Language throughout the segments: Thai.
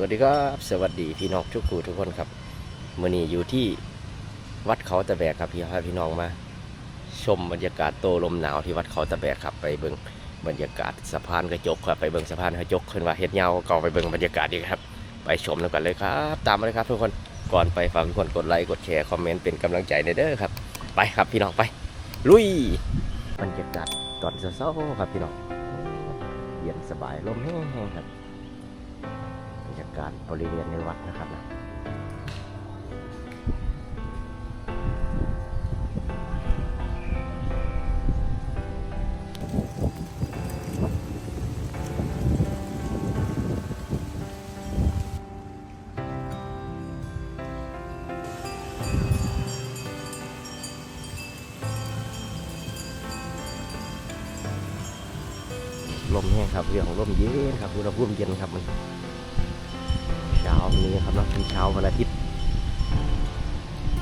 สวัสดีครับสวัสดีพี่น้องทุกคู่ทุกคนครับมื่อนี้อยู่ที่วัดเขาตะแบกครับพี่พาพี่น้องมา ชมบรรยากาศโตลมหนาวที่วัดเขาตะแบกครับไปเบิ่งบรรยากาศสะพานกระจกครับไปเบิ่งสะพานกระจกขึ้นว่าเฮ็ดเงาก็ไปเบิ่งบรรยากาศดีครับ ไปชมแล้วกันเลยครับ ตามมาเลยครับทุกคนก่อนไปฝากทุกคนกดไลค์กดแชร์คอมเมนต์เป็นกำลังใจในเด้อครับ ไปครับพี่น้องไป ลุยบรรยากาศตอนเช้าๆครับพี่น้องเย็นสบายลมแห้งๆครับ ยากาศบริเวณในวัดนะครับนะลมแห้งครับเรื่องของลมเย็นครับอุณหภูมิเย็นครับมัน เนาะเป็นเช้าวันอาทิตย์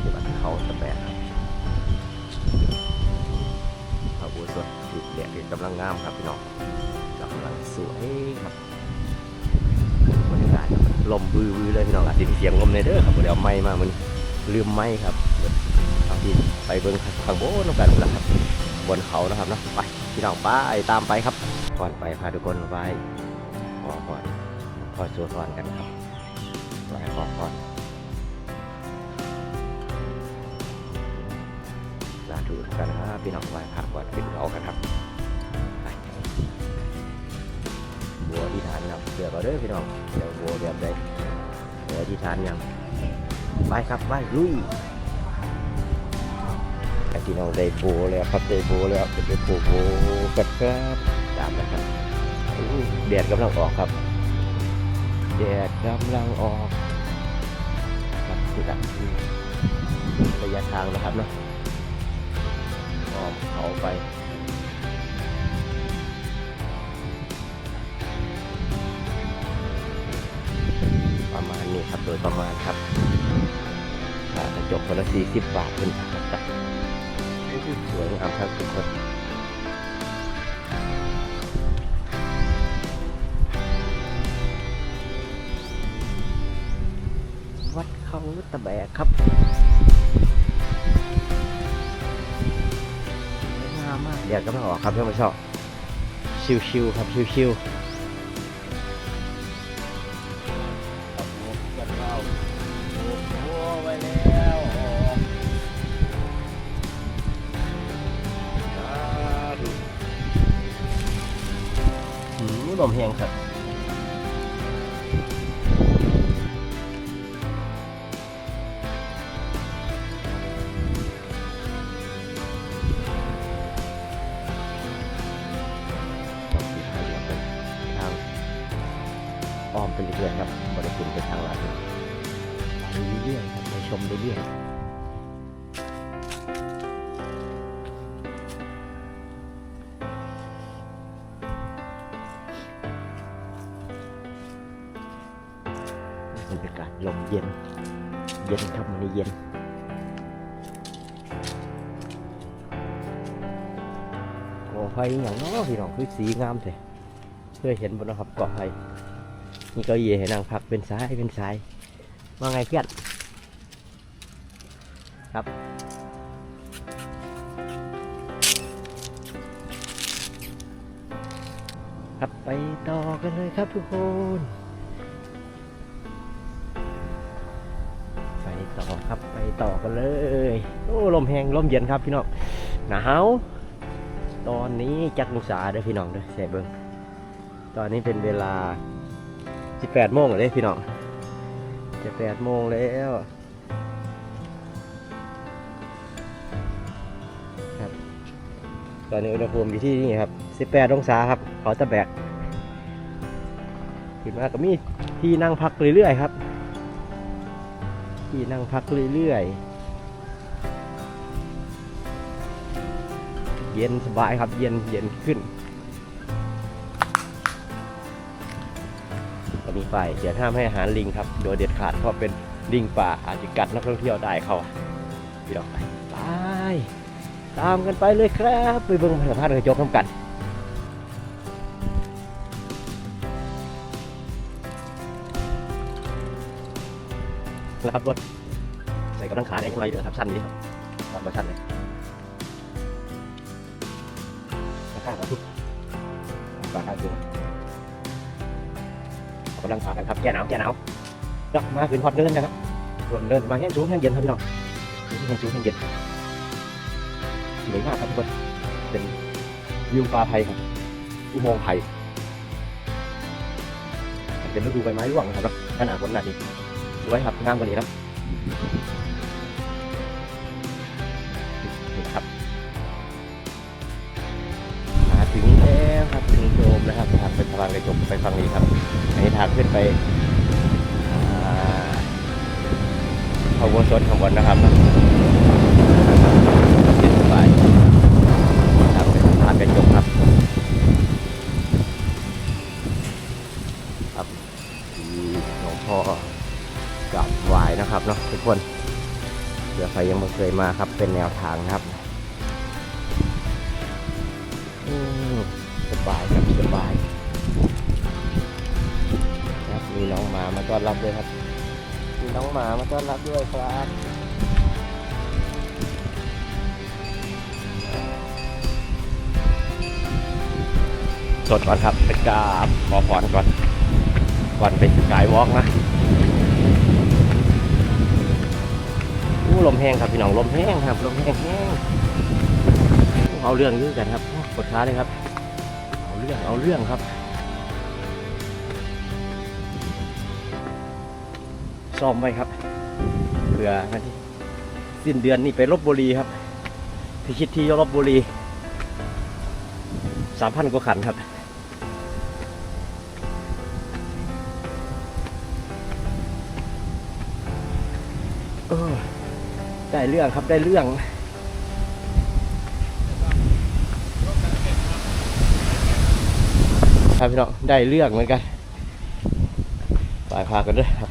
ที่วัดเขาตะแบกครับพระอุโบสถติดแดดกำลังงามครับพี่น้องกำลังสวยครับบรรยากาศลมบือบือเลยพี่น้องอาจจะมีเสียงลมในเด้อครับเดี๋ยวไม้มามันลืมไม้ครับเอาที่ไปเบิ้งข้างบนกันแล้วครับ บนเขานะครับนะไปพี่น้องไปตามไปครับก่อนไปพาทุกคนไปขอก่อนขอสวดพรกันครับ ไหว้ขอพรสาธุกันครับพี่น้องไหว้พระก่อนขึ้นเขากันครับบัวที่ฐานครับเดี๋ยวก็เด้อพี่น้องเดี๋ยวบัวแบบใดบัวที่ฐานยังไปครับไปลุยไอ้พี่น้องได้โบแล้วครับได้โบแล้วจะไปปลูกโบกันครับตามนะครับแดดกำลังออกครับแดดกำลังออก ครับคือแบบระยะทางนะครับเนาะออกเขาไปประมาณนี้ครับโดยประมาณครับค่ากระจกคนละสี่สิบบาทเป็นครับไปสวยงามครับทุกคน วัดเขาตะแบกครับสวยงามมากเดี๋ยวก็ไม่ออกครับเพื่อนผู้ชมชิวๆครับชิวๆครับผมเราโอ้โหไปแล้วหืมลมแห้งครับ เย็นโอ้ไฟอย่างเน้อพี่น้องคือสีงามเลยเคยเห็นบนนะครับเกาะไฟนี่ก็เย่ให้นั่งพักเป็นสายเป็นสายว่าไงเพื่อนครับครับไปต่อกันเลยครับทุกคน กันเลย โอ้ลมแห้งลมเย็นครับพี่น้องหนาวตอนนี้จักองศาเด้อพี่น้องเด้อใส่เบิ้งตอนนี้เป็นเวลา 18โมงเลยพี่น้องจะ8โมงแล้วครับตอนนี้อุณหภูมิอยู่ที่นี่ครับ 18องศาครับเขาตะแบกขึ้นมาก็มีที่นั่งพักเรื่อยๆครับ ที่นั่งพักเรื่อยๆ เย็นสบายครับ เย็นเย็นขึ้นก็มีไฟเดี๋ยวห้ามให้อาหารลิงครับ โดยเด็ดขาดเพราะเป็นลิงป่าอาจจะกัดนักท่องเที่ยวได้เขาพี่ดอกไปไปตามกันไปเลยครับ ไปเบิ่งสะพานกระจกน้ำกันแล้วครับรถใส่กำลังขาในไว้เด้อครับสั้นนี้ครับตามมาสั้นเลยาข้างกำลังขากันครับแก้หนาวแก้หนาวเนาะมาขึ้นฮอตเดินนะครับรนเดินมาแห้งสูงแห้งเย็นครับพี่น้องแห้งสูงแห้งเย็นสวยมากครับทุกคนเป็นวิวปลาไผ่ครับอุโมงค์ไผ่เป็นฤดูใบไม้ร่วงนะครับหน้าหนาวฝนหนาทีสวยครับงามกว่านี้ครั นะครับทางไปทางกระจกไปฝั่งนี้ครับ อันนี้ทางขึ้นไปอ่าพระอุโบสถข้างบนนะครับเนาะขึ้นไปทางไปทางกระจกครับ ครับหลวงพ่อกราบไหว้นะครับเนาะทุกคนเผื่อใครยังไม่เคยมาครับเป็นแนวทางครับ อืม สบายครับสบายครับมีน้องหมามาต้อนรับด้วยครับ มีน้องหมามาต้อนรับด้วยครับสดก่อนครับไปกราบขอพรก่อน ก่อนไปสกายวอล์กนะอู้ลมแห้งครับพี่น้องลมแห้งครับลมแห้งแห้งเอาเรื่องยื้อกันครับกดช้าเลยครับ เอาเรื่องเอาเรื่องครับซ่อมไว้ครับเผื่อวันที่สิ้นเดือนนี่ไปลบบุรีครับพิชิตที่ลบบุรีสามพันกว่าขันครับเออได้เรื่องครับได้เรื่อง ครับพี่น้องได้เรื่องเหมือนกันไปพากันด้วยครับ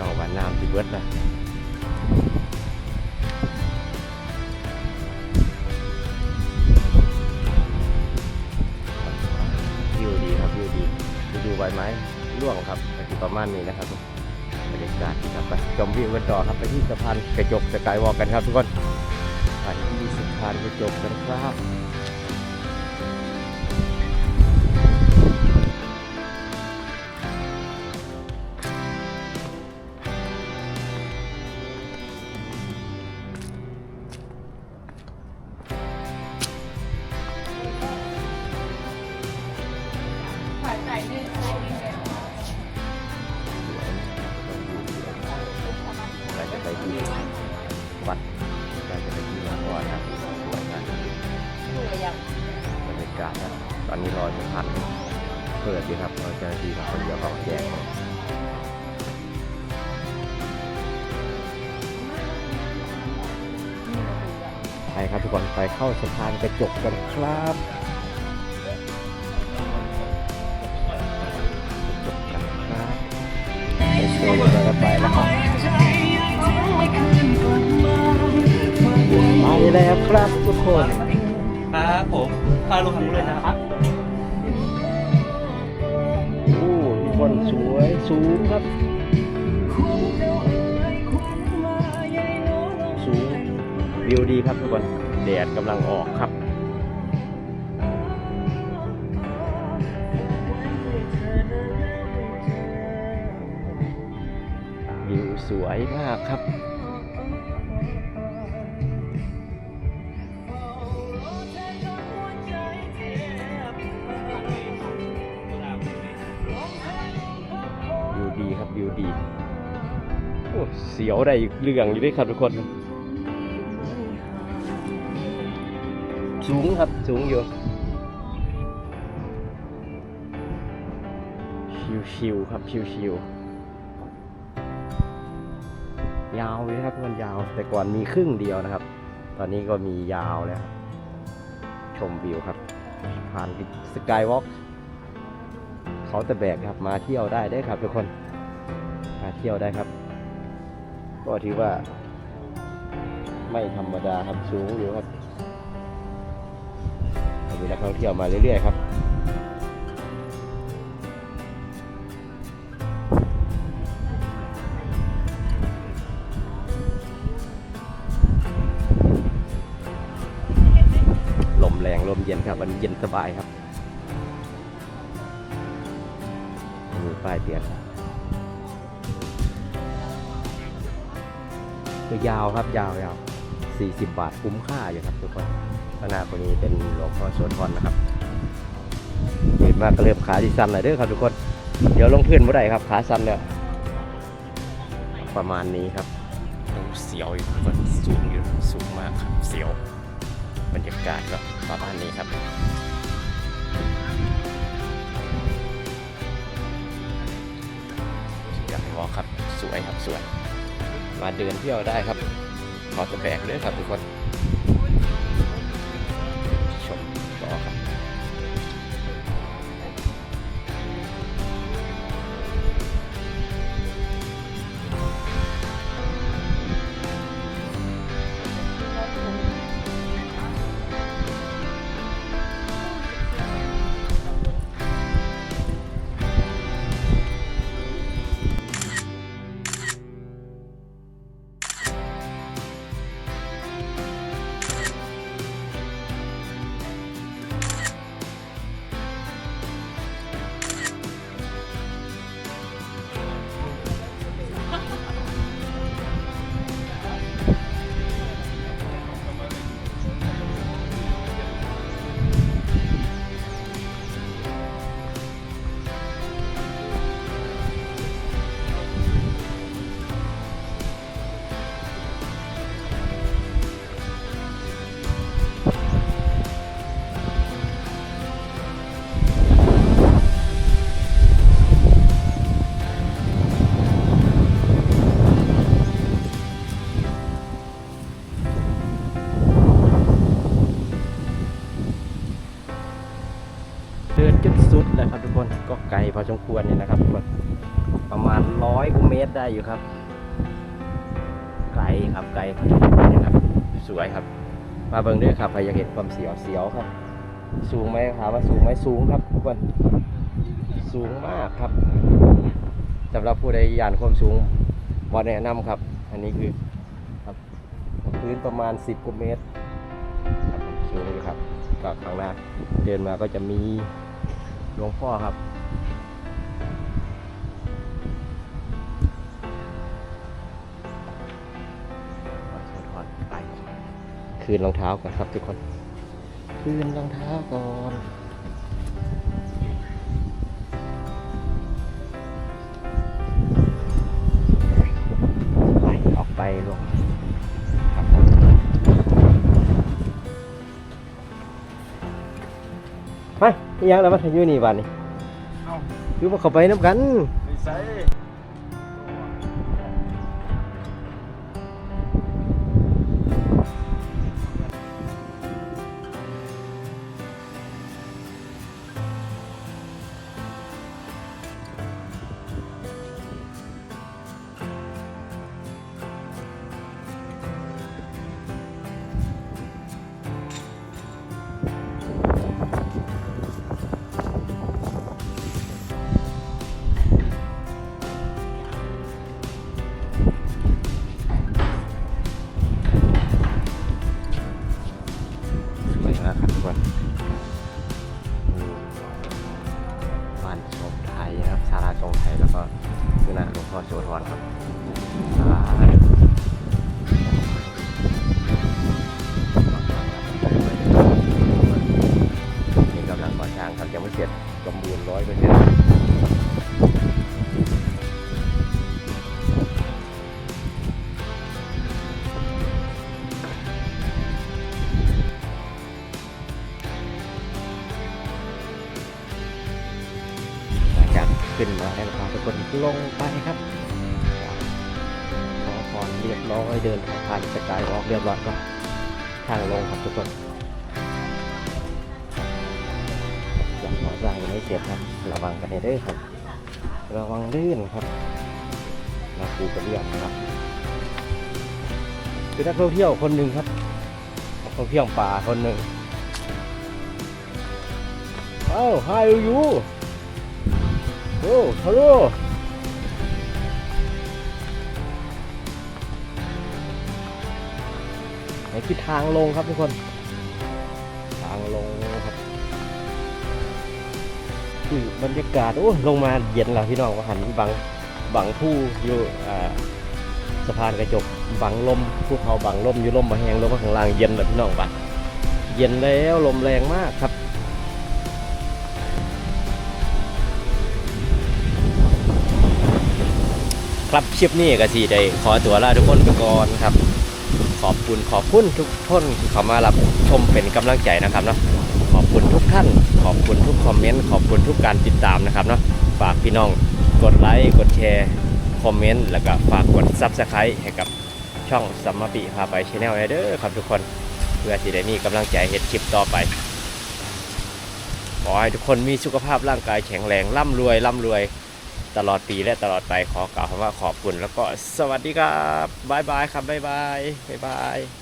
น้องวันน้ำที่เบิดนะวิวดีครับวิวดีดูดูใบไม้ร่วงครับก็ประมาณนี้นะครับบรรยากาศครับไปชมวิวกันต่อครับไปที่สะพานกระจกสกายวอล์กกันครับทุกคนไปที่สะพานกระจกกันครับ เข้าสะพานกระจกกันครับสะพโดนกันไปแล้วครับไปแล้วครับทุกคนครับผมพาลงทางนู้นเลยนะครับโอ้ทุกคนสวยสูงครับสูงวิวดีครับทุกคน ดดกำลังออกครับ วิวสวยมากครับวิวดีครับวิวดีโอ้เสียวได้อีกเรื่องอยู่ด้วยครับทุกคน สูงครับสูงอยู่ชิวๆครับชิวๆยาวเลยครับทุกคนยาวแต่ก่อนมีครึ่งเดียวนะครับ ตอนนี้ก็มียาวแล้ว ชมวิวครับ ผ่านสกายวอล์กเขาตะแบกครับมาเที่ยวได้ได้ครับทุกคนมาเที่ยวได้ครับ ก็ถือว่า ไม่ธรรมดาครับสูงอยู่ครับ มีนักท่องเที่ยวมาเรื่อยๆครับลมแรงลมเย็นครับมันเย็นสบายครับมีป้ายเตือนคือยาวครับยาวยาว40 บาทคุ้มค่าอยู่ครับทุกคน ข้างหน้าคนนี้เป็นหลวงพ่อโสธรนะครับเห็นมากก็เริ่มขาดิสันหน่อยเด้อครับทุกคน เดี๋ยวลงพื้นเมื่อไหร่ครับขาสั้นเนี่ยประมาณนี้ครับเสียวอยู่ทุกคนสูงอยู่สูงมากครับเสียวบรรยากาศก็ประมาณนี้ครับอยากให้วอคครับสวยครับสวย มาเดินเที่ยวได้ครับขอจะแบกด้วยครับทุกคน ไกลพอสมควรเนี่ยนะครับ ประมาณร้อยกว่าเมตรได้อยู่ครับ ไกลครับไกลพอสมควรเนี่ยครับ สวยครับ มาเบิ่งด้วยครับใครอยากเห็นความเสียวเสียวครับ สูงไหมถามว่าสูงไหมสูงครับทุกคนสูงมากครับสำหรับผู้ใดยานความสูงบอแนะนำครับ อันนี้คือครับพื้นประมาณ 10กว่าเมตรครับผมสูงอยู่ครับก็ข้างหน้าเดินมาก็จะมีหลวงพ่อครับ คืนรองเท้าก่อนครับทุกคน คืนรองเท้าก่อนไปออกไปลงครับไปอิหยังแล้วมาอยู่นี่บ้านนี่เอ้าอยู่มาเข้าไปน้ำกันไม่ใช่าน โสธรครับนี่กำลังก่อสร้างครับยังไม่เสร็จสมบูรณ์ร้อยเปอร์เซ็นต์ขึ้นมาแล้วพาทุกคนลงไปครับ เรียบร้อยเดินผ่านสกายวอล์กเรียบร้อยก็ทางลงครับทุกคนอยังก่อร้างยังไม่เสร็จครับระวังกันให้เด้อครับ ระวังลื่นครับนาปูกระเดื่องนะครับคือนักท่องเที่ยวคนหนึ่งครับนักท่องเที่ยวป่าคนหนึ่งเอ้า how are you โอ้ hello นี่คือทางลงครับทุกคน ทางลงครับคือบรรยากาศโอ้ลงมาเย็นแล้วพี่น้องหันบังบังผู้อยู่อ่าสะพานกระจกบังลมภูเขาบังลมอยู่ลมมาแหงลมมาข้างล่างเย็นแล้วพี่น้องบัดเย็นแล้วลมแรงมากครับครับคลิปนี้ก็สีได้ขอตัวลาทุกคนไปก่อนครับ ขอบคุณขอบคุณทุกคนที่เข้ามารับชมเป็นกำลังใจนะครับเนาะขอบคุณทุกท่าน ขอบคุณทุกคอมเมนต์ขอบคุณทุกการติดตามนะครับเนาะฝากพี่น้องกดไลค์กดแชร์คอมเมนต์แล้วก็ฝากกดซับสไครต์ให้กับช่องสัมมาปีพาไปชแนลเด้อครับทุกคนเพื่อที่ได้มีกำลังใจเฮ็ดคลิปต่อไปขอให้ทุกคนมีสุขภาพร่างกายแข็งแรงร่ำรวยร่ำรวย ตลอดปีและตลอดไปขอกล่าวคำว่าขอบคุณ แล้วก็สวัสดีครับบ๊ายบายครับบ๊ายบายบ๊ายบาย